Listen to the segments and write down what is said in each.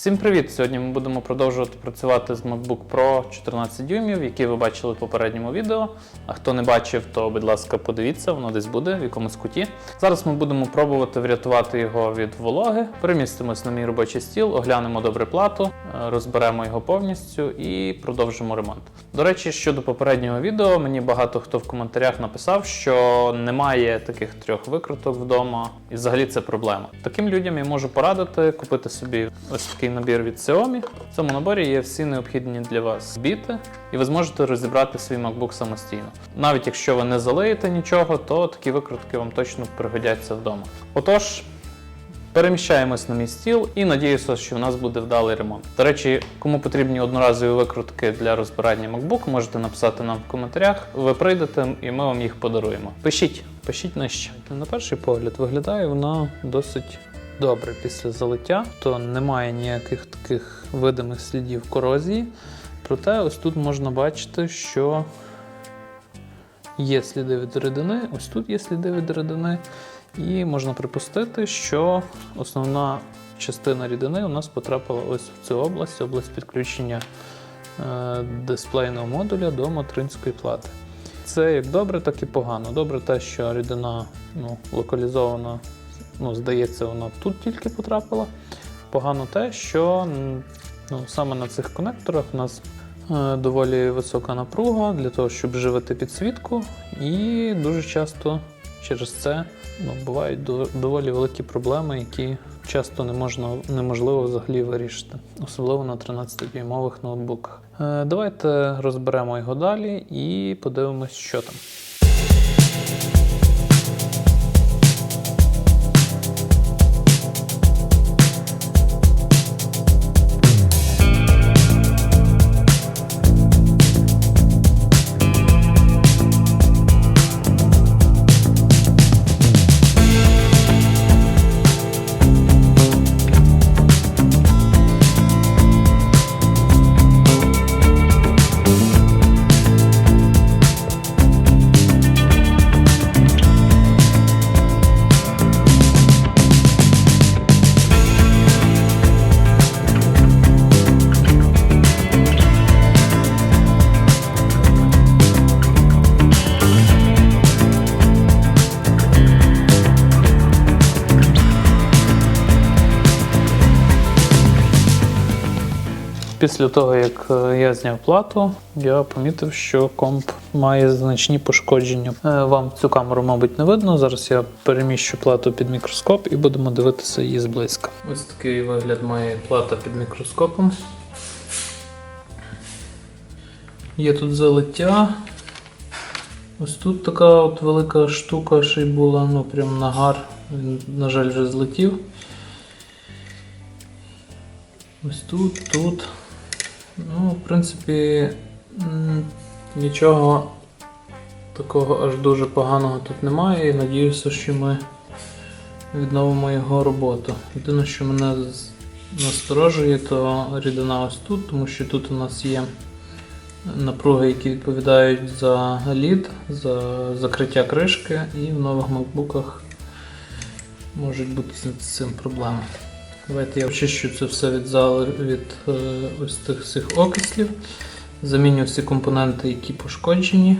Всім привіт! Сьогодні ми будемо продовжувати працювати з MacBook Pro 14 дюймів, який ви бачили в попередньому відео. А хто не бачив, то будь ласка, подивіться, воно десь буде в якомусь куті. Зараз ми будемо пробувати врятувати його від вологи. Перемістимось на мій робочий стіл, оглянемо добре плату, е, розберемо його повністю і продовжимо ремонт. До речі, щодо попереднього відео, мені багато хто в коментарях написав, що немає таких трьох викруток вдома, і взагалі це проблема. Таким людям я можу порадити купити собі ось такий набір від Xiaomi. В цьому наборі є всі необхідні для вас біти, і ви зможете розібрати свій MacBook самостійно. Навіть якщо ви не залиєте нічого, то такі викрутки вам точно пригодяться вдома. Отож. Переміщаємось на мій стіл і надіюся, що в нас буде вдалий ремонт. До речі, кому потрібні одноразові викрутки для розбирання MacBook, можете написати нам в коментарях. Ви прийдете і ми вам їх подаруємо. Пишіть, пишіть нижче. На перший погляд виглядає вона досить добре після залиття, то немає ніяких таких видимих слідів корозії. Проте ось тут можна бачити, що є сліди від рідини, ось тут є сліди від рідини. І можна припустити, що основна частина рідини у нас потрапила ось в цю область, область підключення е, дисплейного модуля до материнської плати. Це як добре, так і погано. Добре те, що рідина ну, локалізована, ну, здається, вона тут тільки потрапила. Погано те, що ну, саме на цих конекторах у нас е, доволі висока напруга для того, щоб живити підсвітку, і дуже часто через це ну, бувають доволі великі проблеми, які часто не можна, неможливо взагалі вирішити, особливо на 13-дюймових ноутбуках. Е, давайте розберемо його далі і подивимось, що там. Після того, як е, я зняв плату, я помітив, що комп має значні пошкодження. Е, Вам цю камеру, мабуть, не видно. Зараз я переміщу плату під мікроскоп і будемо дивитися її зблизька. Ось такий вигляд має плата під мікроскопом. Є тут залиття. Ось тут така от велика штука ще й була, ну прям нагар. Він, на жаль, вже злетів. Ось тут, тут. Ну, в принципі, нічого такого аж дуже поганого тут немає. І надіюся, що ми відновимо його роботу. Єдине, що мене насторожує, то рідина ось тут, тому що тут у нас є напруги, які відповідають за лід, за закриття кришки, і в нових макбуках можуть бути з цим проблеми. Давайте я очищу це все від від е, ось цих всіх окислів. Заміню всі компоненти, які пошкоджені.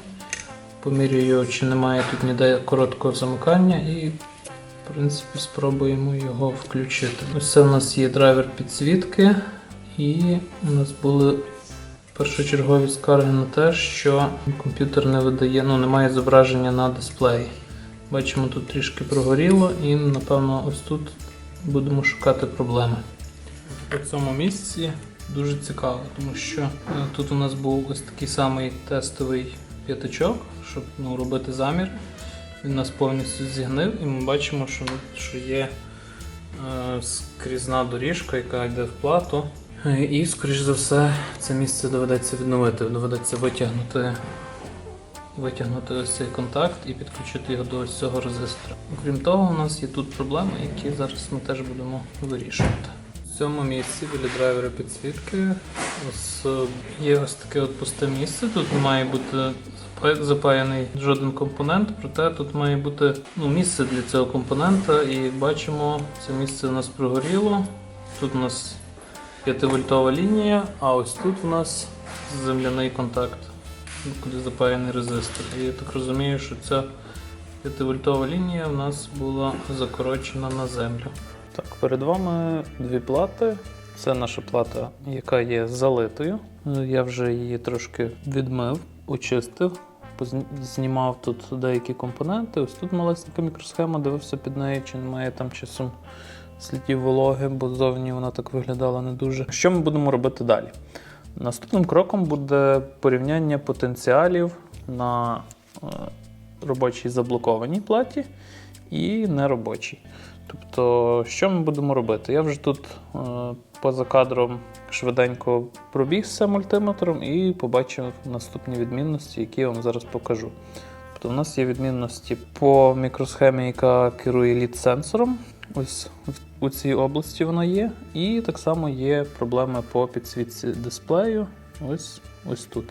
Поміряю, чи немає тут ніде короткого замикання, і в принципі спробуємо його включити. Ось це у нас є драйвер підсвітки, і у нас були першочергові скарги на те, що комп'ютер не видає, ну немає зображення на дисплеї. Бачимо, тут трішки прогоріло, і напевно ось тут будемо шукати проблеми. У цьому місці дуже цікаво, тому що е, тут у нас був ось такий самий тестовий п'ятачок, щоб ну, робити замір. Він нас повністю зігнив, і ми бачимо, що, що є е, скрізна доріжка, яка йде в плату. Е, І, скоріш за все, це місце доведеться відновити. Доведеться витягнути, витягнути ось цей контакт і підключити його до ось цього резистора. Окрім того, у нас є тут проблеми, які зараз ми теж будемо вирішувати. В цьому місці біля драйвера підсвітки ось е, є ось таке от пусте місце. Тут не має бути запаяний жоден компонент, проте тут має бути ну, місце для цього компонента, і бачимо, це місце у нас прогоріло. Тут у нас 5-вольтова лінія, а ось тут у нас земляний контакт, куди запаяний резистор. І я так розумію, що ця 5-вольтова лінія в нас була закорочена на землю. Так, перед вами дві плати. Це наша плата, яка є залитою. Е, Я вже її трошки відмив, очистив, знімав тут деякі компоненти. Ось тут малесенька мікросхема, дивився під нею, чи немає там часом слідів вологи, бо ззовні вона так виглядала не дуже. Що ми будемо робити далі? Наступним кроком буде порівняння потенціалів на е, робочій заблокованій платі і неробочій. Тобто, що ми будемо робити? Я вже тут е, поза кадром швиденько пробігся мультиметром і побачив наступні відмінності, які я вам зараз покажу. Тобто, у нас є відмінності по мікросхемі, яка керує лід-сенсором. Ось у цій області вона є. І так само є проблеми по підсвітці дисплею. Ось, ось тут.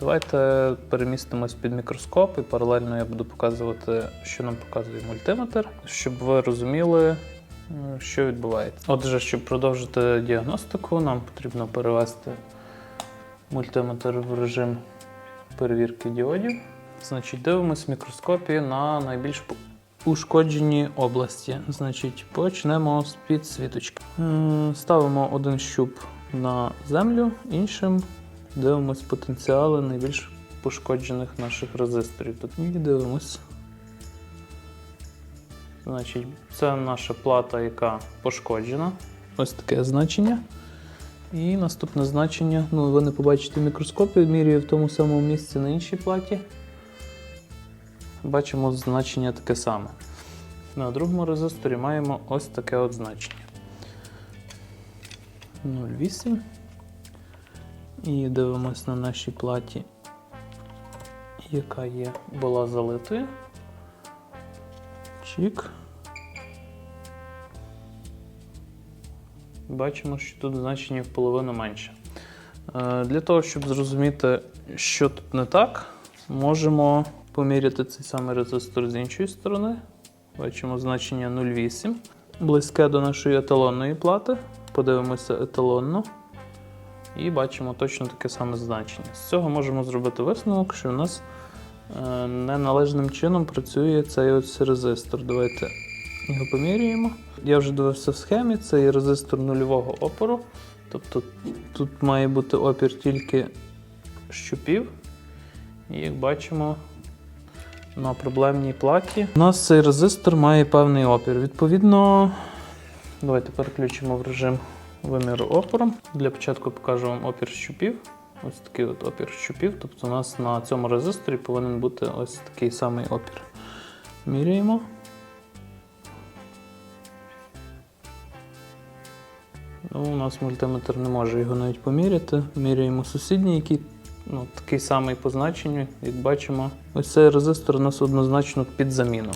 Давайте перемістимось під мікроскоп і паралельно я буду показувати, що нам показує мультиметр, щоб ви розуміли, що відбувається. Отже, щоб продовжити діагностику, нам потрібно перевести мультиметр в режим перевірки діодів. Значить, дивимось в мікроскопі на найбільш ушкоджені області. Значить, почнемо з підсвіточки. Ставимо один щуп на землю, іншим дивимось потенціали найбільш пошкоджених наших резисторів. Тут і дивимось. Значить, це наша плата, яка пошкоджена. Ось таке значення. І наступне значення, ну ви не побачите в мікроскопі, міряю в тому самому місці на іншій платі. Бачимо значення таке саме. На другому резисторі маємо ось таке от значення. 0,8. І дивимось на нашій платі, яка є, була залитою. Чік. Бачимо, що тут значення в половину менше. Е, Для того, щоб зрозуміти, що тут не так, можемо поміряти цей самий резистор з іншої сторони. Бачимо значення 0,8, близьке до нашої еталонної плати. Подивимося еталонно. І бачимо точно таке саме значення. З цього можемо зробити висновок, що у нас е, неналежним чином працює цей ось резистор. Давайте його поміряємо. Я вже дивився в схемі, це є резистор нульового опору. Тобто тут має бути опір тільки щупів. І як бачимо, на проблемній платі у нас цей резистор має певний опір. Відповідно, давайте переключимо в режим виміру опору. Для початку покажу вам опір щупів. Ось такий от опір щупів. Тобто у нас на цьому резисторі повинен бути ось такий самий опір. Міряємо. Ну, у нас мультиметр не може його навіть поміряти. Міряємо сусідній, який ну, такий самий по значенню, як бачимо. Ось цей резистор у нас однозначно під заміну.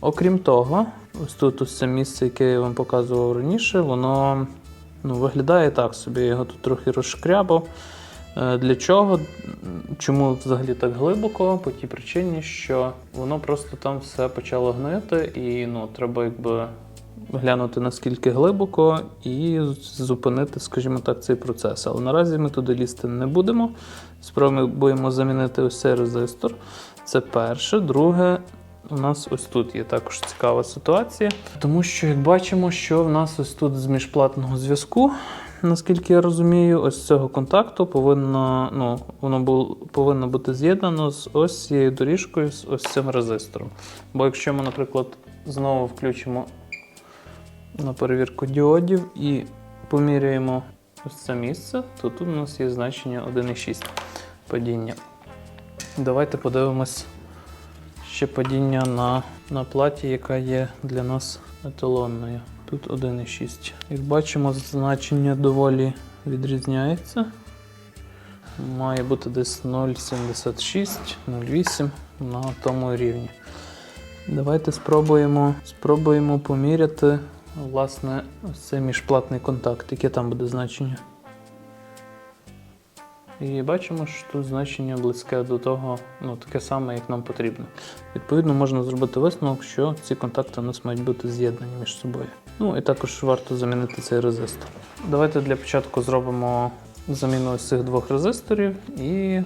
Окрім того, ось тут ось це місце, яке я вам показував раніше, воно ну, виглядає так собі. Я його тут трохи розшкрябав. Е, Для чого? Чому взагалі так глибоко? По тій причині, що воно просто там все почало гнити, і ну, треба якби глянути наскільки глибоко і зупинити, скажімо так, цей процес. Але наразі ми туди лізти не будемо. Спробуємо замінити ось цей резистор. Це перше. Друге, у нас ось тут є також цікава ситуація, тому що, як бачимо, що в нас ось тут з міжплатного зв'язку, наскільки я розумію, ось цього контакту повинно, ну, воно було, повинно бути з'єднано з ось цією доріжкою, з ось цим резистором. Бо якщо ми, наприклад, знову включимо на перевірку діодів і поміряємо ось це місце, то тут у нас є значення 1,6 падіння. Давайте подивимось ще падіння на, на платі, яка є для нас еталонною. Тут 1,6. Як бачимо, значення доволі відрізняється. Має бути десь 0,76, 0,8 на тому рівні. Давайте спробуємо, спробуємо поміряти власне цей міжплатний контакт, яке там буде значення. І бачимо, що тут значення близьке до того, ну таке саме, як нам потрібно. Відповідно, можна зробити висновок, що ці контакти у нас мають бути з'єднані між собою. Ну і також варто замінити цей резистор. Давайте для початку зробимо заміну ось цих двох резисторів і,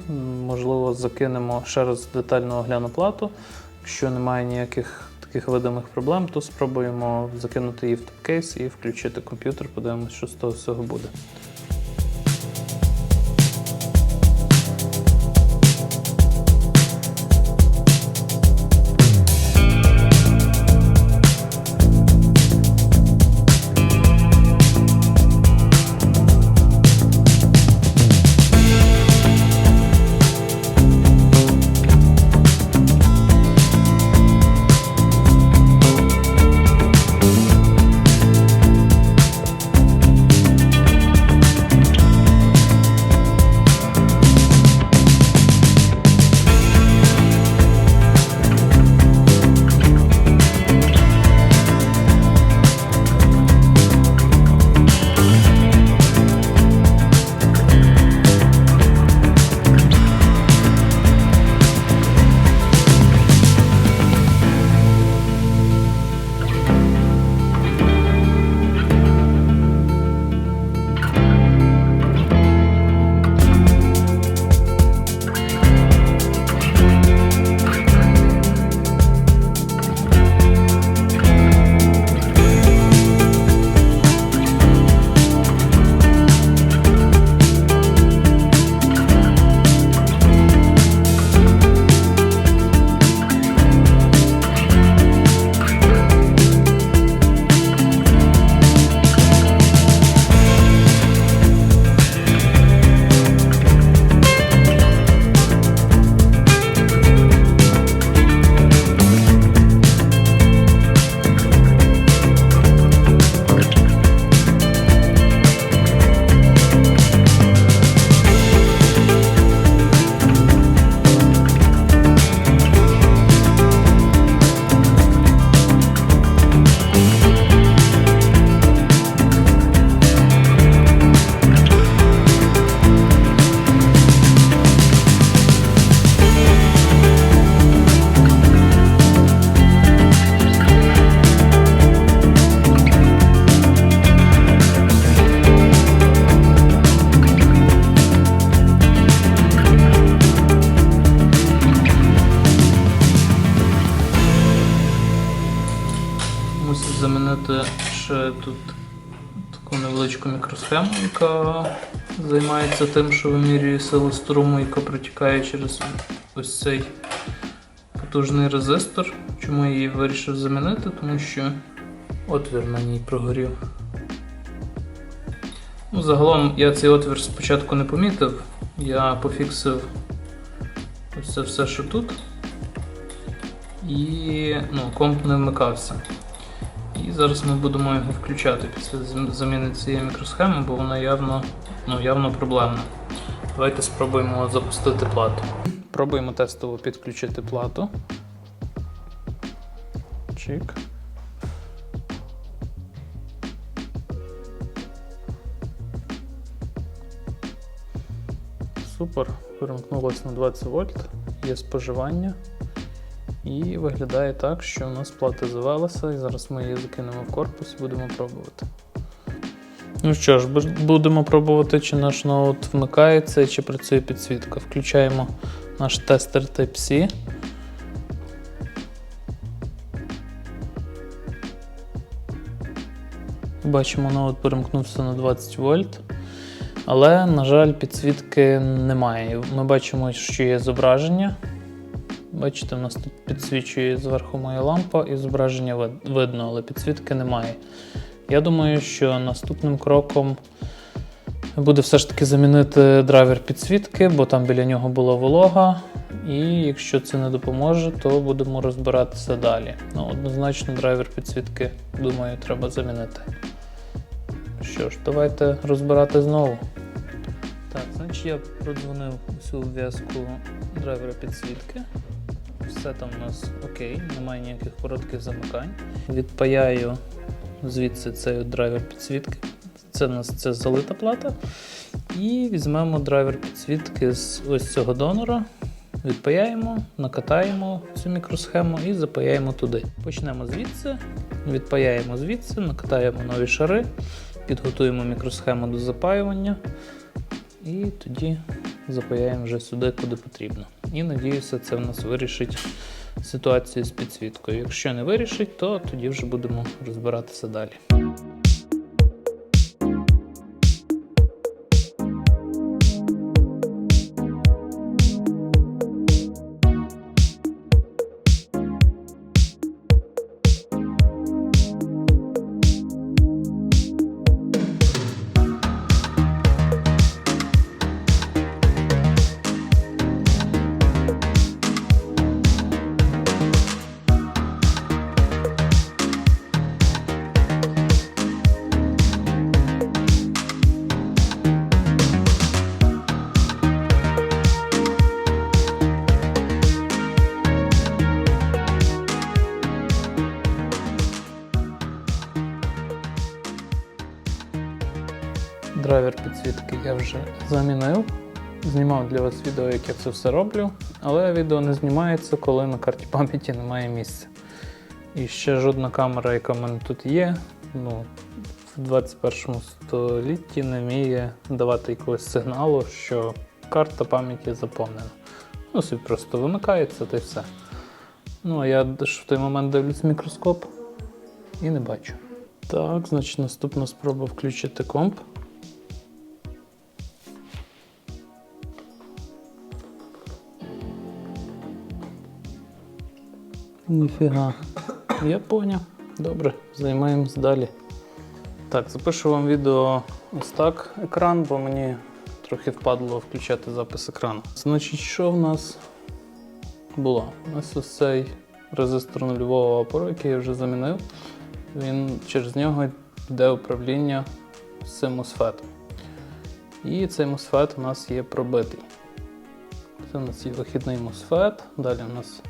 можливо, закинемо ще раз детально огляну плату. Якщо немає ніяких таких видимих проблем, то спробуємо закинути її в топ-кейс і включити комп'ютер, подивимося, що з того всього буде. Мусив замінити ще тут таку невеличку мікросхему, яка займається тим, що вимірює силу струму, яка протікає через ось цей потужний резистор. Чому я її вирішив замінити? Тому що отвір на ній прогорів. Ну, загалом я цей отвір спочатку не помітив. Я пофіксив ось це все, що тут. І ну, комп не вмикався. І зараз ми будемо його включати після заміни цієї мікросхеми, бо вона явно, ну, явно проблемна. Давайте спробуємо запустити плату. Пробуємо тестово підключити плату. Чик. Супер. Перемкнулося на 20 вольт. Є споживання. І виглядає так, що у нас плата завелася, і зараз ми її закинемо в корпус і будемо пробувати. Ну що ж, будемо пробувати, чи наш ноут вмикається, чи працює підсвітка. Включаємо наш тестер Type-C. Бачимо, ноут перемкнувся на 20 вольт. Але, на жаль, підсвітки немає. Ми бачимо, що є зображення. Бачите, у нас тут підсвічує зверху моя лампа і зображення видно, але підсвітки немає. Я думаю, що наступним кроком буде все ж таки замінити драйвер підсвітки, бо там біля нього була волога. І якщо це не допоможе, то будемо розбиратися далі. Ну, однозначно, драйвер підсвітки, думаю, треба замінити. Що ж, давайте розбирати знову. Так, значить я продзвонив усю в'язку драйвера підсвітки. Все там у нас окей, немає ніяких коротких замикань. Відпаяю звідси цей драйвер підсвітки. Це у нас це залита плата. І візьмемо драйвер підсвітки з ось цього донора Відпаяємо, накатаємо цю мікросхему і запаяємо туди. Почнемо звідси, відпаяємо звідси, накатаємо нові шари, підготуємо мікросхему до запаювання і тоді запаяємо вже сюди, куди потрібно. І надіюся, це в нас вирішить ситуацію з підсвіткою. Якщо не вирішить, то тоді вже будемо розбиратися далі. Вже замінив. Знімав для вас відео, як я це все роблю, але відео не знімається, коли на карті пам'яті немає місця. І ще жодна камера, яка в мене тут є, ну, в 21 столітті не вміє давати якогось сигналу, що карта пам'яті заповнена. Ну, собі просто вимикається та й все. Ну, а я ж в той момент дивлюсь мікроскоп і не бачу. Так, значить, наступна спроба включити комп. Ніфіга. Я поняв. Добре, займаємось далі. Так, запишу вам відео ось так екран, бо мені трохи впадло включати запис екрану. Значить, що в нас було? У нас ось цей резистор нульового опору, який я вже замінив. Він через нього йде управління цим MOSFET. І цей MOSFET у нас є пробитий. Це у нас є вихідний MOSFET. Далі у нас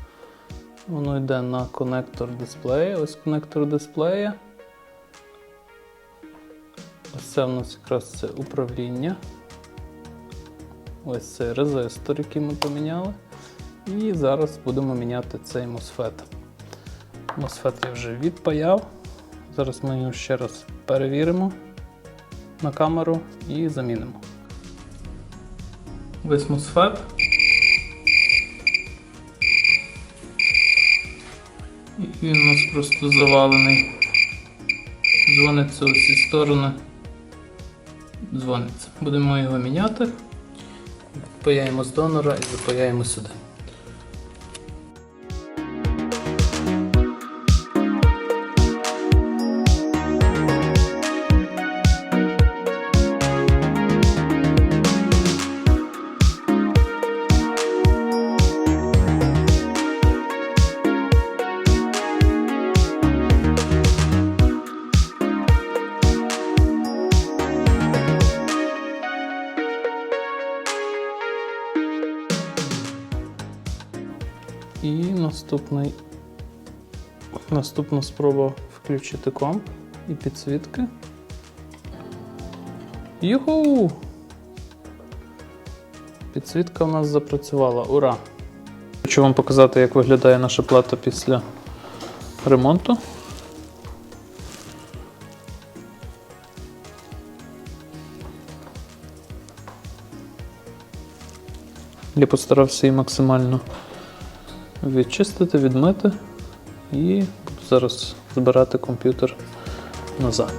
Воно йде на конектор дисплея. Ось конектор дисплея. Ось це у нас якраз це управління. Ось цей резистор, який ми поміняли. І зараз будемо міняти цей MOSFET. MOSFET я вже відпаяв. Зараз ми його ще раз перевіримо на камеру і замінимо. Ось MOSFET. Він у нас просто завалений. Дзвониться у всі сторони. Дзвониться. Будемо його міняти. Паяємо з донора і запаяємо сюди. Наступний, наступна спроба включити комп і підсвітки. Юху! Підсвітка у нас запрацювала. Ура! Хочу вам показати, як виглядає наша плата після ремонту. Я постарався її максимально відчистити, відмити і зараз збирати комп'ютер назад.